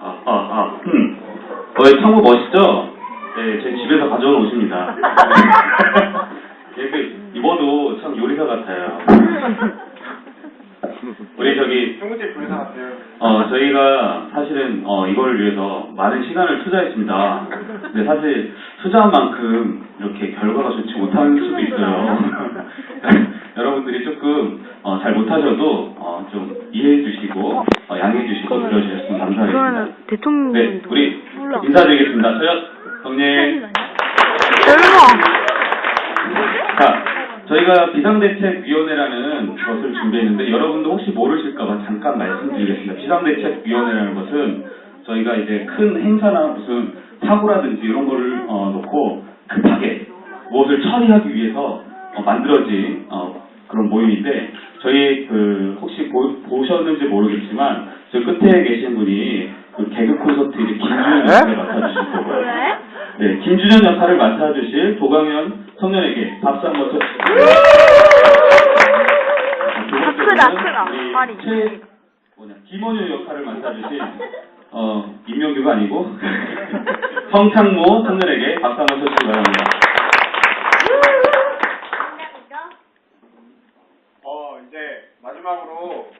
아, 아, 아, 음. 어, 이 창모 멋있죠? 네, 제 집에서 가져온 옷입니다. 이렇게 입어도 참 요리사 같아요. 우리 저기, 중국집 불사 같아요. 어, 저희가 사실은, 어, 이걸 위해서 많은 시간을 투자했습니다. 근데 사실 투자한 만큼 이렇게 결과가 좋지 못할 수도 있어요. 여러분들이 조금, 어, 잘 못하셔도, 어, 좀 이해해 주시고, 어, 양해해 주시고, 들어주셨으면 감사하겠습니다. 대통령 네, 우리. 인사드리겠습니다. 저요, 형님. 설마 자, 저희가 비상대책위원회라는 것을 준비했는데 여러분도 혹시 모르실까봐 잠깐 말씀드리겠습니다. 비상대책위원회라는 것은 저희가 이제 큰 행사나 무슨 사고라든지 이런 거를 어, 놓고 급하게 무엇을 처리하기 위해서 어, 만들어진 어, 그런 모임인데 저희 그 혹시 보, 보셨는지 모르겠지만 저 끝에 계신 분이 그 개그 콘서트 이제 김준현 역할을 맡아주실 거고요. 네, 김준현 역할을 맡아주실 도강현 청년에게 박수 한번 쳐주시고요. 아, 크다, 크다. 말이. 최, 뭐냐, 김원효 역할을 맡아주신, 어, 임명규가 아니고, 성창모 청년에게 박수 한번 쳐주시기 바랍니다. 어, 이제 마지막으로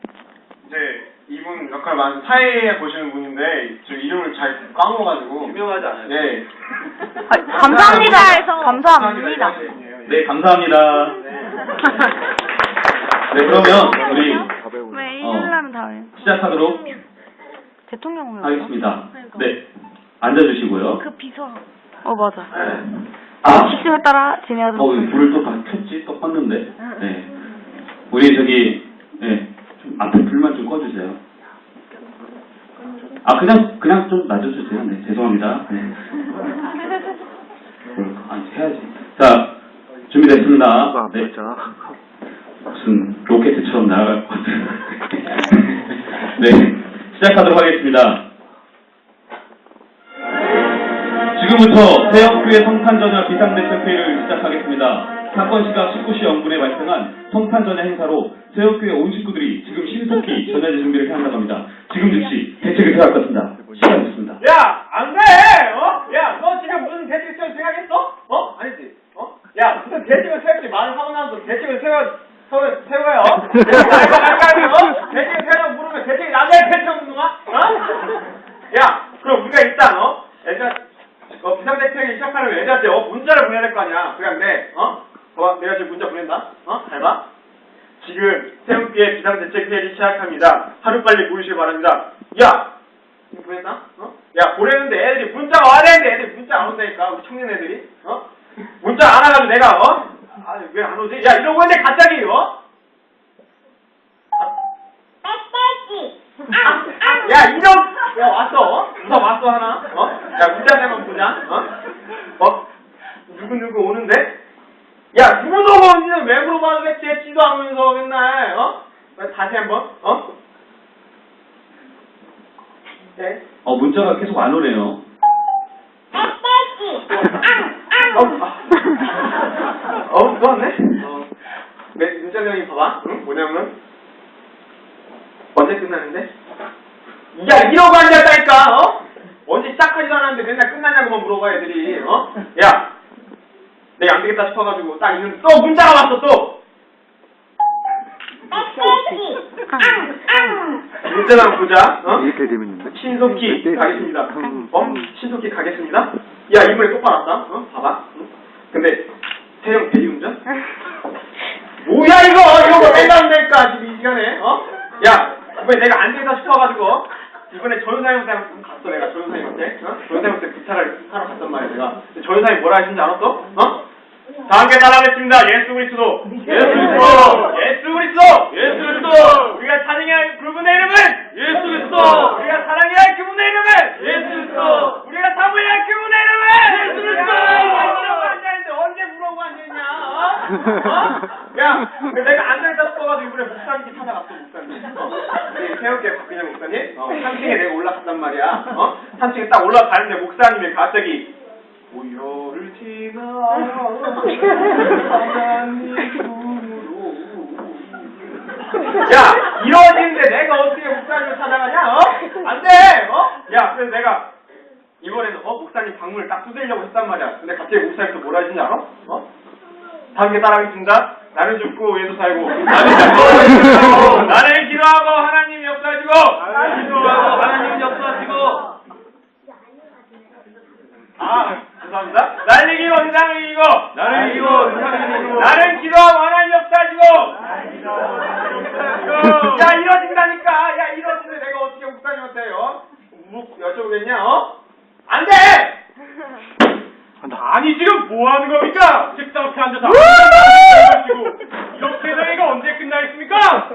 이제 이분 역할 많은 사회에 보시는 분인데 저 이름을 잘 까먹어가지고 유명하지 않아요? 네. 아, 감사합니다 해서 감사합니다. 네, 감사합니다. 네, 그러면 우리 왜 어. 이러려면 다 해. 시작하도록 대통령을 하겠습니다. 네, 앉아주시고요. 그 비서. 어 맞아. 아, 시스템에 따라 진행하도록 어, 왜 불을 또 다 켰지? 또 껐는데. 네. 우리 저기, 네. 좀 앞에 불만 좀 꺼주세요. 아, 그냥, 그냥 좀 놔줘주세요. 네, 죄송합니다. 네. 뭘, 아, 해야지. 자, 준비됐습니다. 네. 무슨 로켓처럼 날아갈 것 같아요. 네. 시작하도록 하겠습니다. 지금부터 새학교의 성탄전야 비상대책회의를 시작하겠습니다. 사건 시각 19시 0분에 발생한 성탄전야 행사로 새학교의 온 식구들이 지금 신속히 전야제 준비를 해야 한다고 합니다. 지금 즉시 대책을 세워야 할 것입니다. 시간 됐습니다. 야, 안 돼! 어? 야, 너 지금 무슨 대책을 생각했어? 어? 아니지? 어? 야, 무슨 대책을 세울지 말을 하고 나서 대책을 세워, 세워, 세워요? 대책을 어? 대책을 세우라고 물으면 대책이 남의 대책 묻는 거야? 어? 야, 그럼 우리가 일단, 어? 애들, 어, 비상대책이 시작하려면 애들한테, 어, 문자를 보내야 될 거 아니야. 그냥 내, 어? 어, 내가 보낸다? 어? 잘 봐. 지금 새우기의 비상대책 회의를 시작합니다. 하루빨리 모이시기 바랍니다. 야! 이거 보냈나? 어? 야, 보내는데 애들이 문자가 와야 되는데 애들이 문자 안 온다니까, 우리 청년 애들이. 어? 문자 안 와가지고 내가, 어? 아, 왜 안 오지? 야, 이러고 있는데 갑자기, 어? 야, 이런, 야, 왔어, 어? 누가 왔어, 하나? 어? 야, 문자 내만 보자, 어? 어? 누구누구 오는데? 야, 오는지는 왜 물어봐도겠지? 했지도 않으면서 맨날, 어? 다시 한 번, 어? 네. 어, 문자가 계속 안 오네요. 어, 아. 어, 또 왔네? 어. 네, 문자명이 봐봐. 응? 뭐냐면, 언제 끝나는데? 야, 이러고 앉았다니까, 어? 언제 시작하지도 않았는데 맨날 끝나냐고만 물어봐, 애들이, 어? 야, 내가 안 되겠다 싶어가지고 딱 있는데 또 문자가 왔어, 또! 문자랑 보자, 어? 이렇게 재밌는데? 신속히 가겠습니다. 어? 신속히 가겠습니다. 야, 이번에 똑바로 왔다. 어? 봐봐. 응? 근데, 태형 대리운전? 뭐야, 이거! 이거 뭐 맨날 온다니까, 지금 이 시간에. 어? 야, 이번에 내가 안 되겠다 싶어가지고, 어? 이번에 전사님한테 갔어, 내가 전사님한테. 어? 전사님한테 부탁을 하러 갔단 말이야, 내가. 근데 전사님이 뭐라 하신지 알았어? 어? 다 함께 따라하겠습니다. 예수 그리스도. 예수 그리스도. 예수 그리스도. 예수 그리스도. 우리가 찬양해야 할 그분의 이름은 예수 그리스도. 우리가 사랑해야 할 그분의 이름은 예수 그리스도. 우리가 사모해야 할 그분의 이름은 예수 그리스도. 언제 물어보고 앉아있냐? 어? 어? 야, 내가 안 되겠다 싶어가지고 이번에 목사님께 찾아갔어, 목사님. 어? 새우게 박근혜 목사님. 어, 3층에 내가 올라갔단 말이야. 어? 3층에 딱 올라가는데 목사님이 갑자기 우열을 지나 하나님 품으로 야 이러고 내가 어떻게 목사님을 찾아가냐? 어? 안 돼! 어? 야, 그래서 내가 이번에는 어 목사님 방문을 딱 두드리려고 했단 말이야. 근데 갑자기 목사님도 뭐라 하시냐? 어? 다음 게 따라하겠습니다. 나는 죽고 얘도 살고 나는 죽고 나는 기도하고 하나님 역사지고 나는 기도하고 하나님 역사지고 아 죄송합니다. 날리기 원상을 이기고 나는 이기고 원상을 이기고 나는 기도하고 하나님 역사지고 야 이러진다니까 야 이러는데 내가 어떻게 목사님한테 어? 묵 여쭤보겠냐 어? 안 돼! 아니 지금 뭐 하는 겁니까? 책상 앞에 앉아서 아무것도 이렇게 회의가 언제 끝나겠습니까?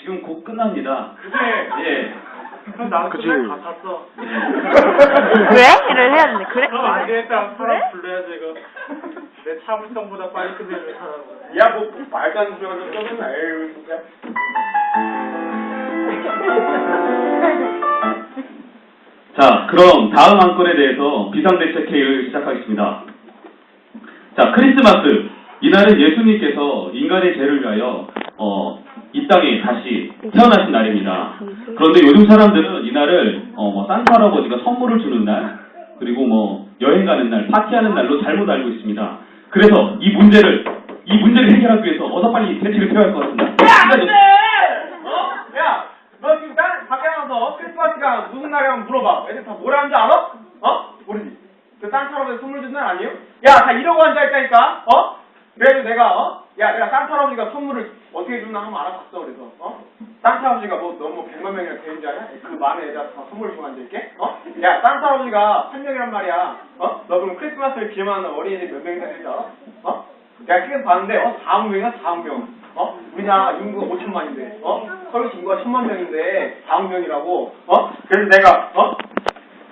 지금 곧 끝납니다. 그래. 예. 그럼 나도 그치. 다 탔어. 그래?를 해야 되는데, 그래? 그럼 안 되겠다. 사람 불러야지 이거. 내 참을성보다 빨리 끝내줄 사람. 야, 뭐, 뭐 말도 안 되는 좀 떠들나, 에휴, 진짜. 자, 그럼 다음 안건에 대해서 비상대책 회의를 시작하겠습니다. 자, 크리스마스. 이날은 예수님께서 인간의 죄를 위하여 어, 이 땅에 다시 태어나신 날입니다. 그런데 요즘 사람들은 이날을 어, 뭐 산타 할아버지가 선물을 주는 날, 그리고 뭐 여행 가는 날, 파티하는 날로 잘못 알고 있습니다. 그래서 이 문제를 이 문제를 해결하기 위해서 어서 빨리 대책을 필요할 것 같습니다. 야, 안 돼! 어? 야, 너 지금 딸 밖에 나가서 크리스마스가 무슨 날이라고 물어봐. 애들 다 뭐라 하는지 알아? 어? 모르지. 그 산타 할아버지 선물 준 날 아니에요? 야, 다 이러고 앉아있다니까? 어? 그래도 내가, 어? 야, 내가 산타 할아버지가 선물을 어떻게 줬나 한번 알아봤어, 그래서. 어? 산타 할아버지가 뭐 너무 100만 명이나 되는 줄 아냐? 그 많은 애들 다 선물 주고 앉아있게? 어? 야, 산타 할아버지가 한 명이란 말이야. 어? 너 그럼 크리스마스를 기념하는 어린이들이 몇 명이나 되는지 알아? 어? 내가 그래서 봤는데, 어? 4억 명이나 4억 명. 어? 우리나라 인구가 5천만인데, 어? 서울 인구가 1천만 명인데, 4억 명이라고, 어? 그래서 내가, 어?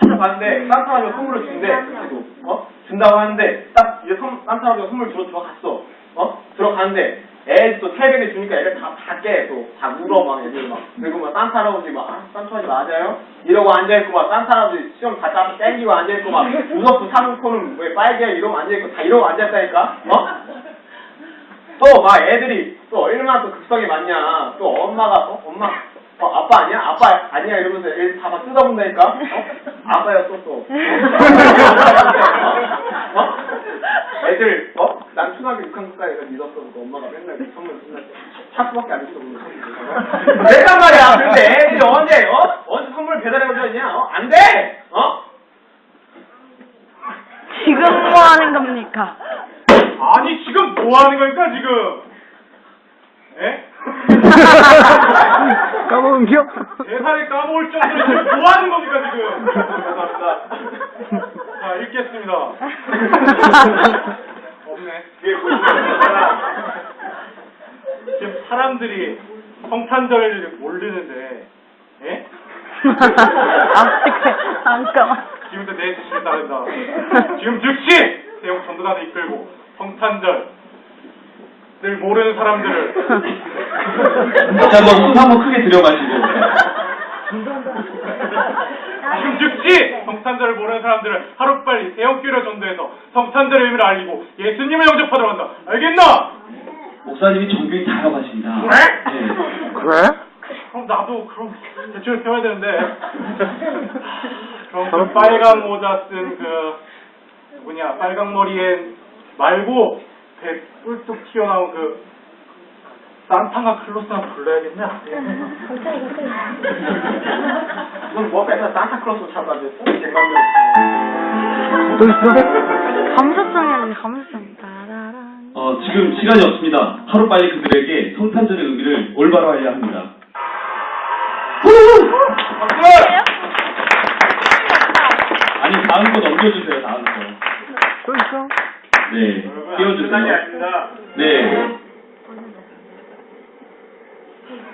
찾아봤는데, 산타 할아버지가 선물을 준대, 그때도, 어? 준다고 하는데, 딱, 이제 선, 산타할아버지가 선물 주러 들어갔어. 어? 들어가는데, 애들 또 텔레비에 주니까 애들 다, 다 깨, 또. 다 울어, 막, 애들 막. 그리고 막, 산타 할아버지 막, 아, 산타할아버지 맞아요? 이러고 앉아있고, 막, 산타 할아버지 시험 다 짜서 땡기고 앉아있고, 막, 사는 코는 왜 빨개? 이러고 앉아있고, 다 이러고 앉아있다니까? 어? 또 막 애들이 또 얼마나 또 극성이 많냐 또 엄마가 어? 엄마 어 아빠 아니야 아빠 아니야 이러면서 애들 다막 뜯어본다니까 어? 아빠야 또또 어? 어? 애들 어? 난 초등학교 6학년까지 믿었어 그 엄마가 맨날 선물 맨날 차수밖에 안 줬어 그랬단 말이야 근데 애들이 언제 어? 언제 선물 배달해 오자냐 어? 안 돼 어? 지금 뭐 하는 겁니까? 아니 지금 뭐 하는 겁니까 지금? 예? 까먹은 기억? 대사를 까먹을 정도로 지금 뭐 하는 겁니까 지금? 죄송합니다. 자 읽겠습니다. 없네. 이게 뭐지 지금 사람들이 성탄절을 모르는데, 예? 아, 그래. 잠깐만. 지금부터 내 지시를 따른다. 지금 즉시 대형 전도단을 이끌고 성탄절을 모르는 사람들을 다시 한번 숨 한번 크게 들여마시고. 지금 즉시 성탄절을 모르는 사람들을 하루빨리 대형교회로 전도해서 성탄절의 의미를 알리고 예수님을 영접하도록 한다. 알겠나? 목사님이 종교인 다 알아가십니다. 그래? 예. 그래? 그럼 나도 그럼 대충 펴야 되는데 그럼 그 빨간 모자 쓴그 누구냐 빨강 머리에 말고 배 뿔뚝 튀어나온 그 산타가 클로스나 불러야겠냐? 넌뭐 맨날 산타 클로스 찾아다녔어 쟁반들 또 있어? 감수성이 아니라 감수성. 따라란. 어, 지금 시간이 없습니다. 하루 빨리 그들에게 성탄절의 의미를 올바로 알려야 합니다. 아니, 다음 거 넘겨주세요, 다음 거. 또 있어? 네, 띄워주세요. 네,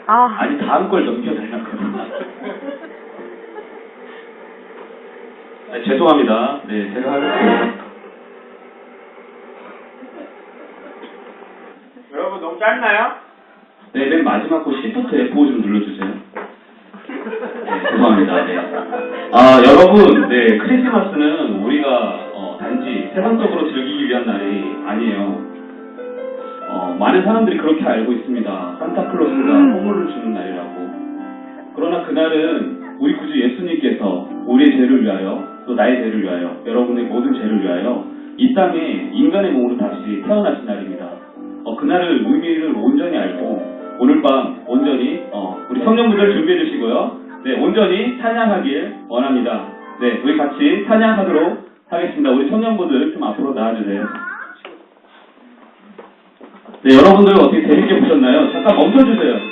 아, 아니, 다음 걸 넘겨달라고요. 네, 죄송합니다. 네, 제가 하겠습니다. 여러분 너무 짧나요? 네, 맨 마지막 거 Shift F5 좀 눌러주세요. 네, 죄송합니다. 네. 아, 여러분, 네, 크리스마스는 우리가 어, 단지 세상적으로 많은 사람들이 그렇게 알고 있습니다. 산타클로스 그리스도가 선물을 주는 날이라고. 그러나 그날은 우리 구주 예수님께서 우리의 죄를 위하여 또 나의 죄를 위하여 여러분의 모든 죄를 위하여 이 땅에 인간의 몸으로 다시 태어나신 날입니다. 어, 그날을 의미를 온전히 알고 오늘 밤 온전히 어, 우리 청년분들 준비해 주시고요. 네, 온전히 찬양하길 원합니다. 네, 우리 같이 찬양하도록 하겠습니다. 우리 청년분들 좀 앞으로 나와주세요. 네, 여러분들 어떻게 재밌게 보셨나요? 잠깐 멈춰주세요.